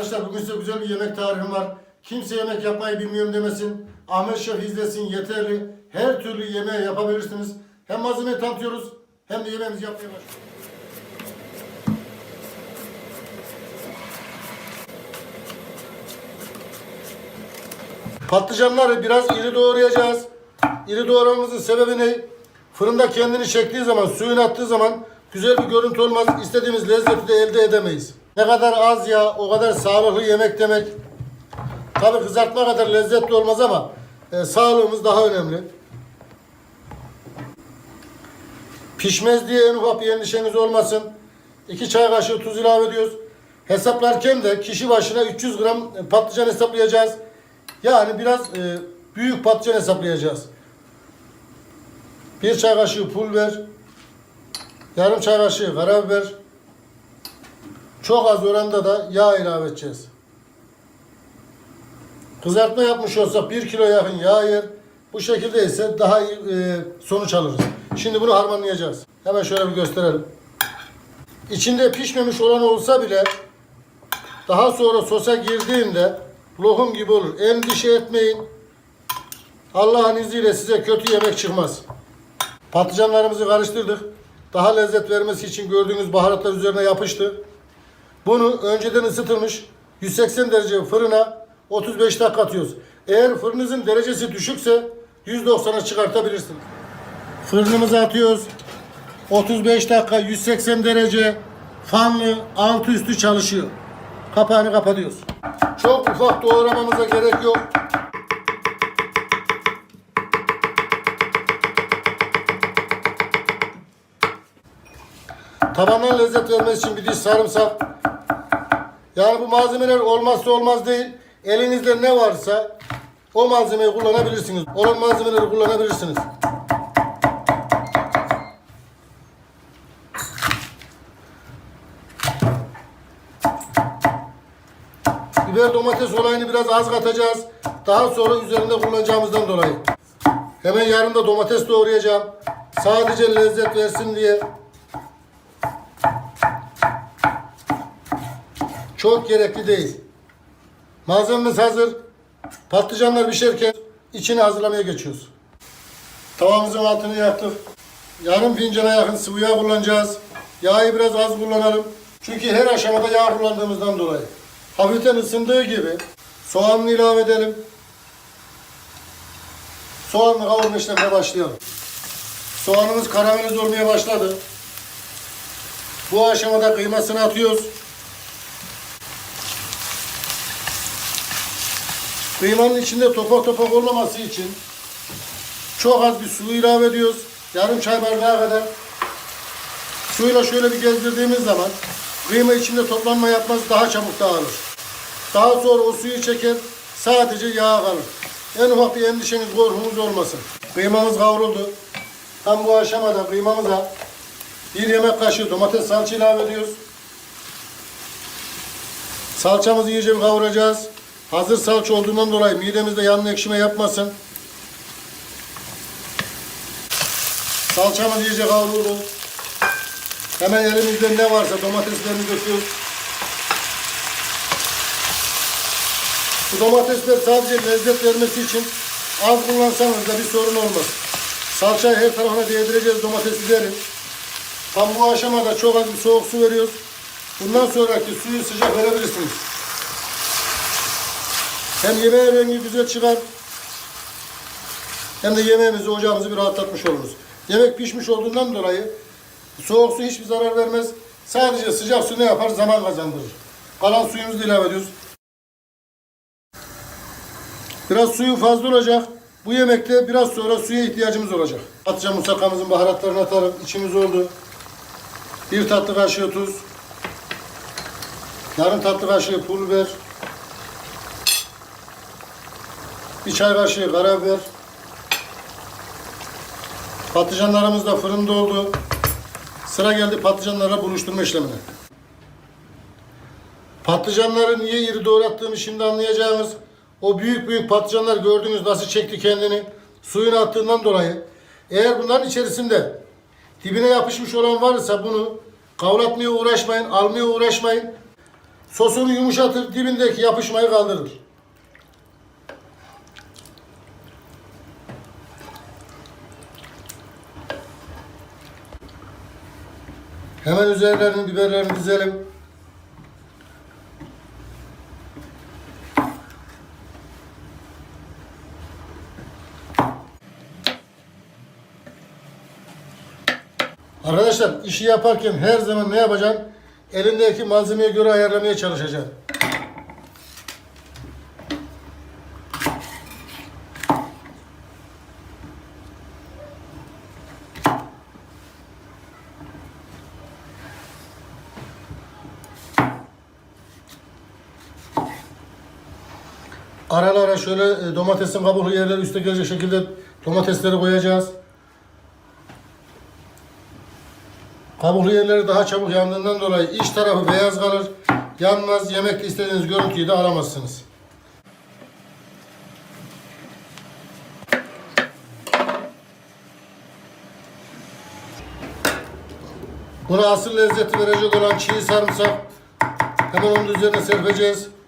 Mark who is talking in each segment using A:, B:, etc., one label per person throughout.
A: Arkadaşlar bugün size güzel bir yemek tarifim var. Kimse yemek yapmayı bilmiyorum demesin. Ahmet Şef izlesin yeterli. Her türlü yemeği yapabilirsiniz. Hem malzemeyi tanıtıyoruz hem de yemeğimizi yapmaya başlıyoruz. Patlıcanları biraz iri doğrayacağız. İri doğramamızın sebebi ne? Fırında kendini çektiği zaman, suyunu attığı zaman güzel bir görüntü olmaz. İstediğimiz lezzeti de elde edemeyiz. Ne kadar az yağ, o kadar sağlıklı yemek demek. Tabi kızartma kadar lezzetli olmaz ama e, sağlığımız daha önemli. Pişmez diye en ufak bir endişeniz olmasın. 2 çay kaşığı tuz ilave ediyoruz. Hesaplarken de kişi başına 300 gram patlıcan hesaplayacağız. Yani biraz e, büyük patlıcan hesaplayacağız. Bir çay kaşığı pul biber, yarım çay kaşığı karabiber, çok az oranda da yağ ilave edeceğiz. Kızartma yapmış olsak 1 kilo yakın yağ yer. Bu şekilde ise daha iyi e, sonuç alırız. Şimdi bunu harmanlayacağız. Hemen şöyle bir gösterelim. İçinde pişmemiş olan olsa bile daha sonra sosa girdiğinde lokum gibi olur. Endişe etmeyin. Allah'ın izniyle size kötü yemek çıkmaz. Patlıcanlarımızı karıştırdık. Daha lezzet vermesi için gördüğünüz baharatlar üzerine yapıştı. Bunu önceden ısıtılmış 180 derece fırına 35 dakika atıyoruz. Eğer fırınızın derecesi düşükse 190'a çıkartabilirsiniz. Fırınımıza atıyoruz. 35 dakika 180 derece fanlı altı üstü çalışıyor. Kapağını kapatıyoruz. Çok ufak doğramamıza gerek yok. Tabandan lezzet vermesi için bir diş sarımsak. Yani bu malzemeler olmazsa olmaz değil. Elinizde ne varsa o malzemeyi kullanabilirsiniz. Olan malzemeleri kullanabilirsiniz. Biber domates olayını biraz az katacağız. Daha sonra üzerinde kullanacağımızdan dolayı. Hemen yarın da domates doğrayacağım. Sadece lezzet versin diye. Çok gerekli değil. Malzememiz hazır. Patlıcanlar pişerken içini hazırlamaya geçiyoruz. Tavamızın altını yaktık. Yarım fincana yakın sıvı yağ kullanacağız. Yağı biraz az kullanalım. Çünkü her aşamada yağ kullandığımızdan dolayı. Hafiften ısındığı gibi soğanını ilave edelim. Soğanla kavurma işlemine başlayalım. Soğanımız karamelize olmaya başladı. Bu aşamada kıymasını atıyoruz. Kıymanın içinde topak topak olmaması için çok az bir su ilave ediyoruz. Yarım çay bardağı kadar. Suyla şöyle bir gezdirdiğimiz zaman kıyma içinde toplanma yapmaz daha çabuk dağılır. Daha sonra o suyu çeker sadece yağ kalır. En ufak bir endişeniz korkunuz olmasın. Kıymamız kavruldu. Tam bu aşamada kıymamıza bir yemek kaşığı domates salça ilave ediyoruz. Salçamızı iyice bir kavuracağız. Hazır salça olduğundan dolayı midemizde yanın ekşime yapmasın. Salçamız iyice kavruldu. Hemen elimizde ne varsa domateslerini döküyoruz. Bu domatesler sadece lezzet vermesi için az kullansanız da bir sorun olmaz. Salçayı her tarafına değdireceğiz domatesleri. Tam bu aşamada çok az bir soğuk su veriyoruz. Bundan sonraki suyu sıcak verebilirsiniz. Hem yemeğin rengi güzel çıkar. Hem de yemeğimizi, ocağımızı bir rahatlatmış oluruz. Yemek pişmiş olduğundan dolayı soğuk su hiçbir zarar vermez. Sadece sıcak su ne yapar? Zaman kazandırır. Kalan suyumuzu da ilave ediyoruz. Biraz suyu fazla olacak. Bu yemekte biraz sonra suya ihtiyacımız olacak. Patlıcan musakamızın baharatlarını atalım. İçimiz oldu. Bir tatlı kaşığı tuz. Yarım tatlı kaşığı pul biber. Bir çay kaşığı karabiber. Patlıcanlarımız da fırında oldu. Sıra geldi patlıcanlarla buluşturma işlemine. Patlıcanları niye iri doğrattığımı şimdi anlayacağınız. O büyük büyük patlıcanlar gördünüz nasıl çekti kendini. Suyunu attığından dolayı. Eğer bunların içerisinde dibine yapışmış olan varsa bunu kavratmaya uğraşmayın, almaya uğraşmayın. Sosunu yumuşatır, dibindeki yapışmayı kaldırır. Hemen üzerlerini biberlerini dizelim. Arkadaşlar işi yaparken her zaman ne yapacaksın? Elindeki malzemeye göre ayarlamaya çalışacaksın. Aralara şöyle e, domatesin kabuklu yerleri üste gelecek şekilde domatesleri koyacağız. Kabuklu yerleri daha çabuk yandığından dolayı iç tarafı beyaz kalır. Yanmaz, yemekte istediğiniz görüntüyü de alamazsınız. Buna asıl lezzeti verecek olan çiğ sarımsak hemen onun üzerine serpeceğiz.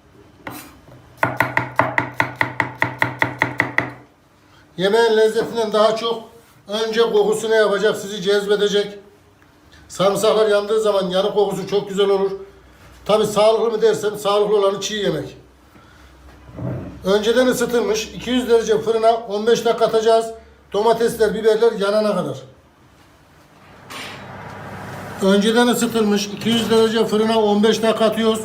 A: Yemeğin lezzetinden daha çok önce kokusu ne yapacak? Sizi cezbedecek. Sarımsaklar yandığı zaman yanık kokusu çok güzel olur. Tabi sağlıklı mı dersen sağlıklı olanı çiğ yemek. Önceden ısıtılmış 200 derece fırına 15 dakika atacağız. Domatesler, biberler yanana kadar. Önceden ısıtılmış 200 derece fırına 15 dakika atıyoruz.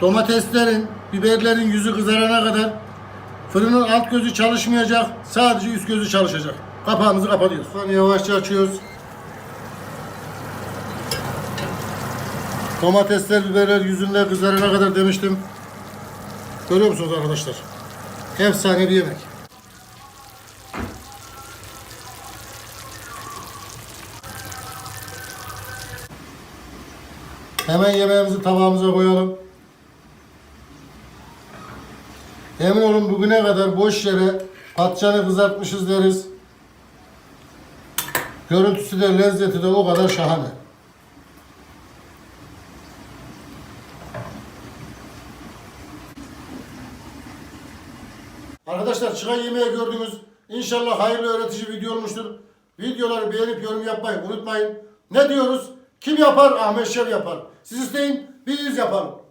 A: Domateslerin, biberlerin yüzü kızarana kadar fırının alt gözü çalışmayacak. Sadece üst gözü çalışacak. Kapağımızı kapatıyoruz. Sonra yavaşça açıyoruz. Domatesler, biberler yüzünde kızarana kadar demiştim. Görüyor musunuz arkadaşlar? Efsane bir yemek. Hemen yemeğimizi tabağımıza koyalım. Emin olun bugüne kadar boş yere patlıcanı kızartmışız deriz. Görüntüsü de lezzeti de o kadar şahane. Arkadaşlar çıkan yemeği gördünüz. İnşallah hayırlı öğretici video olmuştur. Videoları beğenip yorum yapmayı unutmayın. Ne diyoruz? Kim yapar? Ahmet Şev yapar. Siz isteyin, biz yapalım.